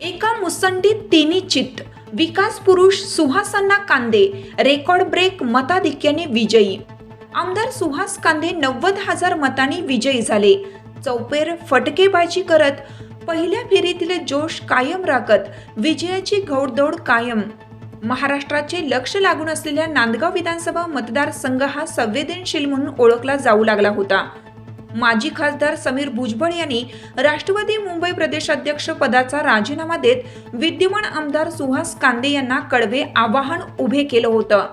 एका मुसंडीत तिन्ही चित्त विकास पुरुष सुहासांना कांदे रेकॉर्ड ब्रेक मताधिक्याने विजयी. आमदार सुहास कांदे नव्वद हजार मतांनी विजयी झाले. चौपेर फटकेबाजी करत पहिल्या फेरीतील जोश कायम राखत विजयाची घौडदौड कायम. महाराष्ट्राचे लक्ष लागून असलेल्या नांदगाव विधानसभा मतदारसंघ हा संवेदनशील म्हणून ओळखला जाऊ लागला होता. माजी खासदार समीर भुजबळ यांनी राष्ट्रवादी मुंबई प्रदेशाध्यक्ष पदाचा राजीनामा देत विद्यमान आमदार सुहास कांदे यांना कडवे आवाहन उभे केलं होतं.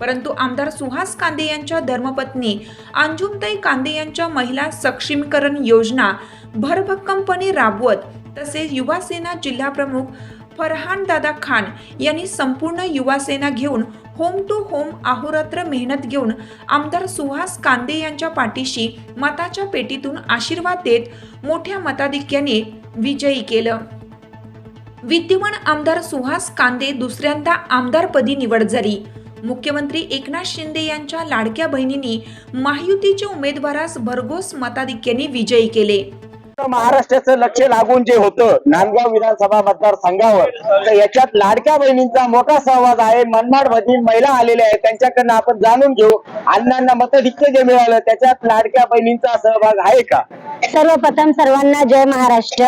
परंतु आमदार सुहास कांदे यांच्या धर्मपत्नी अंजुमताई कांदे यांच्या महिला सक्षमीकरण योजना भरभक्कमपणे राबवत तसेच युवासेना जिल्हाप्रमुख फरहान दादा खान यांनी संपूर्ण युवासेना घेऊन होम टू होम अहोरात्र मेहनत घेऊन आमदार सुहास कांदे यांच्या पाठीशी मताच्या पेटीतून आशीर्वाद देत मोठ्या मताधिक्याने विजयी केलं. विद्यमान आमदार सुहास कांदे दुसऱ्यांदा आमदारपदी निवड झाली. मुख्यमंत्री एकनाथ शिंदे यांच्या लाडक्या बहिणींनी महायुतीच्या उमेदवारास भरघोस मताधिक्याने विजयी केले. महाराष्ट्राचं लक्ष लागून जे होतं नांदगाव विधानसभा मतदारसंघावर तर याच्यात लाडक्या बहिणींचा मोठा सहभाग आहे. मनमाड मधील महिला आलेल्या आहेत. त्यांच्याकडनं आपण जाणून घेऊ अण्णांना मतधिक्य जे मिळालं त्याच्यात लाडक्या बहिणींचा सहभाग आहे का? सर्वप्रथम सर्वांना जय महाराष्ट्र.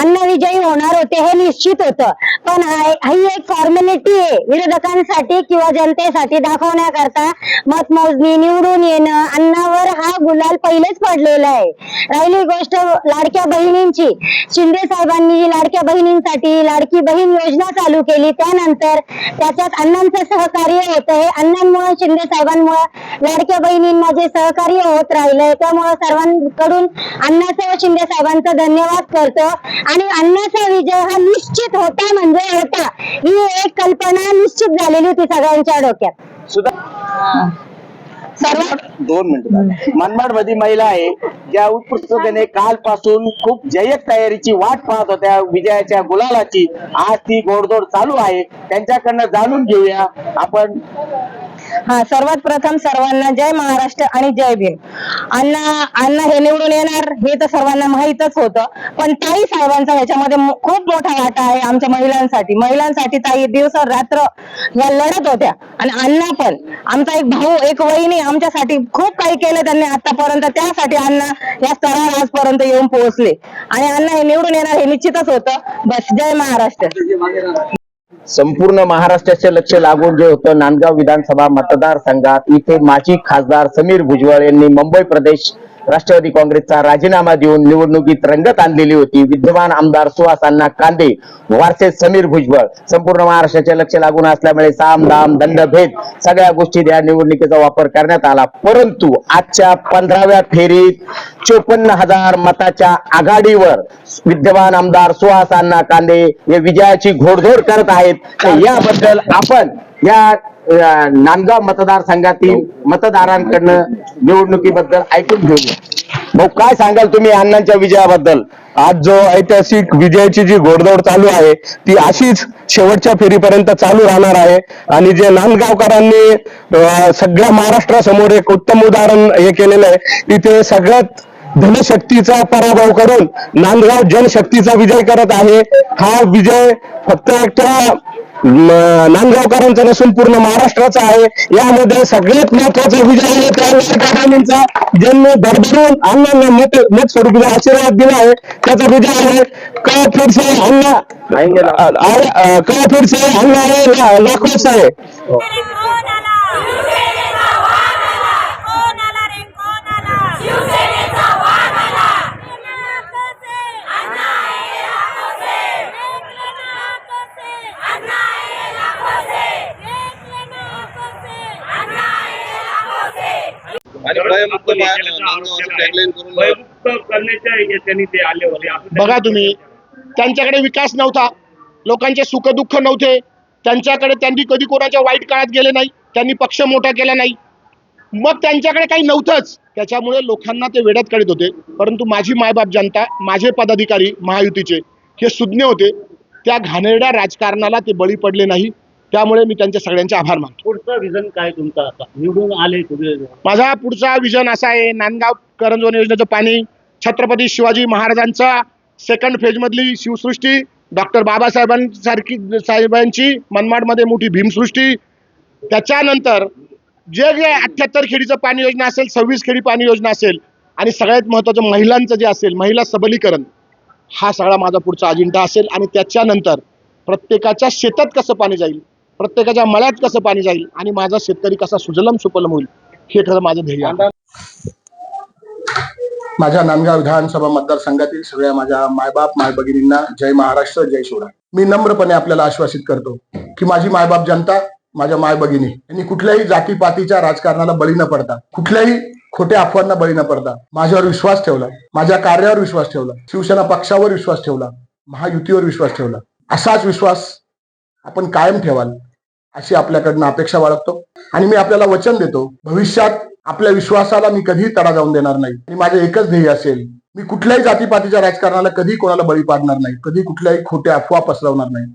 अन्न विजयी होणार होते हे निश्चित होतं. पण ही एक फॉर्मॅलिटी आहे. विरोधकांसाठी किंवा जनतेसाठी दाखवण्याकरता मतमोजणी निवडून येणं अन्नावर हा गुलाल पहिलेच पडलेला आहे. राहिली गोष्ट लाड लाडक्या बहिणींची. शिंदे साहेबांनी जी लाडक्या बहिणींसाठी लाडकी बहीण योजना चालू केली. त्यानंतर त्याच्यात अण्णांचं सहकार्य होतं हे अण्णांमुळे शिंदे साहेबांमुळे लाडक्या बहिणींना जे सहकार्य होत राहिलंय त्यामुळे सर्वांकडून अण्णाचं व शिंदे साहेबांचा धन्यवाद करतो. आणि अण्णाचा विजय हा निश्चित होता म्हणजे होता. ही एक कल्पना निश्चित झालेली होती सगळ्यांच्या डोक्यात. सुद्धा दोन मिनिट मनमाडमध्ये महिला आहे ज्या उत्कृष्टतेने कालपासून खूप जय्यत तयारीची वाट पाहत होत्या विजयाच्या गुलालाची. आज ती गोडदोड चालू आहे. त्यांच्याकडनं जाणून घेऊया. आपण हा सर्वात प्रथम सर्वांना जय महाराष्ट्र आणि जय भीम. अण्णा अण्णा हे निवडून येणार हे तर सर्वांना माहीतच होतं. पण ताई साहेबांचा ह्याच्यामध्ये खूप मोठा वाटा आहे आमच्या महिलांसाठी. महिलांसाठी ताई दिवस रात्र या लढत होत्या. आणि अण्णा पण. आमचा एक भाऊ एक वहिनी आमच्यासाठी खूप काही केलं त्यांनी आतापर्यंत. त्यासाठी अण्णा या स्तरावर आजपर्यंत येऊन पोहोचले. आणि अण्णा हे निवडून येणार हे निश्चितच होतं. बस जय महाराष्ट्र. संपूर्ण महाराष्ट्राचे लक्ष लागून जे होतं नांदगाव विधानसभा मतदारसंघात इथे माजी खासदार समीर भुजबळ यांनी मुंबई प्रदेश राष्ट्रवादी काँग्रेसचा राजीनामा देऊन निवडणुकीत रंगत आणलेली होती. विद्यमान आमदार सुहास अण्णा कांदे वारसे समीर भुजबळ संपूर्ण महाराष्ट्राचे लक्ष लागून असल्यामुळे साम दाम दंडभेद सगळ्या गोष्टी या निवडणुकीचा वापर करण्यात आला. परंतु आजच्या पंधराव्या फेरीत चोपन्न हजार मताच्या आघाडीवर विद्यमान आमदार सुहास अण्णा कांदे हे विजयाची घोडदौड करत आहेत. याबद्दल आपण या नांदगाव मतदारसंघातील मतदारांकडनं निवडणुकीबद्दल ऐकून घेऊया भाऊ काय सांगाल तुम्ही अण्णांच्या विजयाबद्दल? आज जो ऐतिहासिक विजयाची जी घोडदौड चालू आहे ती अशीच शेवटच्या फेरीपर्यंत चालू राहणार आहे. आणि जे नांदगावकरांनी सगळ्या महाराष्ट्रासमोर एक उत्तम उदाहरण हे केलेलं आहे की ते सगळ्यात धनशक्तीचा पराभव करून नांदगाव जनशक्तीचा विजय करत आहे. हा विजय फक्त एकट्या नांदगावकरांचा नसून पूर्ण महाराष्ट्राचा आहे. यामध्ये सगळ्यात महत्त्वाचा विजय आहे लाडकाबाईंचा ज्यांनी भरभरून अण्णांना मत मत स्वरूपी आशीर्वाद दिला आहे त्याचा विजय आहे. का फिर से अण्णा का फिर से अण्णा है ला- लाखों बघा तुम्ही त्यांच्याकडे विकास नव्हता. लोकांचे सुख दुःख नव्हते. त्यांच्याकडे त्यांनी कधी कोणाच्या वाईट काळात गेले नाही. त्यांनी पक्ष मोठा केला नाही. मग त्यांच्याकडे काही नव्हतंच. त्याच्यामुळे लोकांना ते वेड्यात काढत होते. परंतु माझी मायबाप जनता माझे पदाधिकारी महायुतीचे हे सुज्ञ होते. त्या घाणेरड्या राजकारणाला ते बळी पडले नाही. त्यामुळे मी त्यांच्या सगळ्यांचे आभार मानतो. पुढचं विजन काय तुमचं आता? निवडून आले तुम्ही. माझा पुढचा विजन असा आहे नांदगाव करंजवन योजनेचं पाणी छत्रपती शिवाजी महाराजांचा सेकंड फेज मधली शिवसृष्टी डॉक्टर बाबासाहेबांसारखी साहेबांची मनमाडमध्ये मोठी भीमसृष्टी. त्याच्यानंतर जे जे अठ्ठ्याहत्तर खेडीचं पाणी योजना असेल सव्वीस खेडी पाणी योजना असेल आणि सगळ्यात महत्त्वाचं महिलांचं जे असेल महिला सबलीकरण हा सगळा माझा पुढचा अजेंडा असेल. आणि त्याच्यानंतर प्रत्येकाच्या शेतात कसं पाणी जाईल प्रत्येकाच्या मळ्यात कसं पाणी जाईल आणि माझा शेतकरी कसा सुजलम सुपलम होईल हे ठरलं माझं ध्येय माझ्या नांदगाव विधानसभा मतदारसंघातील सगळ्या माझ्या मायबाप माय भगिनींना जय महाराष्ट्र जय शिवराय. मी नम्रपणे आपल्याला आश्वासित करतो की माझी मायबाप जनता माझ्या माय भगिनी यांनी कुठल्याही जातीपातीच्या राजकारणाला बळी न पडता कुठल्याही खोट्या अफवांना बळी न पडता माझ्यावर विश्वास ठेवला माझ्या कार्यावर विश्वास ठेवला शिवसेना पक्षावर विश्वास ठेवला महायुतीवर विश्वास ठेवला. असाच विश्वास आपण कायम ठेवाल. अशी आपल्याकडनं अपेक्षा बाळगतो. आणि मी आपल्याला वचन देतो भविष्यात आपल्या विश्वासाला मी कधीही तडा जाऊन देणार नाही. आणि माझं एकच ध्येय असेल मी कुठल्याही जातीपातीच्या राजकारणाला कधी कोणाला बळी पाडणार नाही कधी कुठल्याही खोट्या अफवा पसरवणार नाही.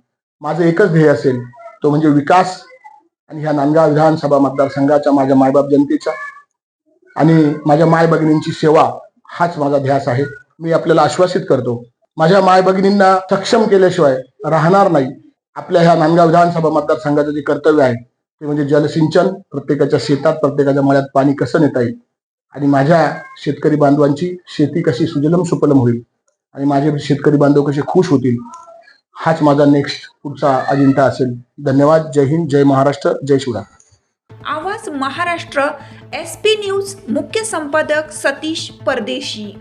माझं एकच ध्येय असेल तो म्हणजे विकास. आणि ह्या नांदगाव विधानसभा मतदारसंघाच्या माझ्या मायबाप जनतेचा आणि माझ्या माय भगिनींची सेवा हाच माझा ध्यास आहे. मी आपल्याला आश्वासित करतो माझ्या माय भगिनींना सक्षम केल्याशिवाय राहणार नाही. आपल्या ह्या नांदगाव विधानसभा मतदारसंघाचं जे कर्तव्य आहे ते म्हणजे जलसिंचन प्रत्येकाच्या शेतात प्रत्येकाच्या मळ्यात पाणी कसं नेता येईल? आणि माझ्या शेतकरी बांधवांची शेती कशी सुजलम सुपलम होईल? आणि माझे शेतकरी बांधव कसे खुश होतील? हाच माझा नेक्स्ट पुढचा अजिंठा असेल. धन्यवाद. जय हिंद जय महाराष्ट्र जय शिवराय. आवाज महाराष्ट्र एस पी न्यूज मुख्य संपादक सतीश परदेशी.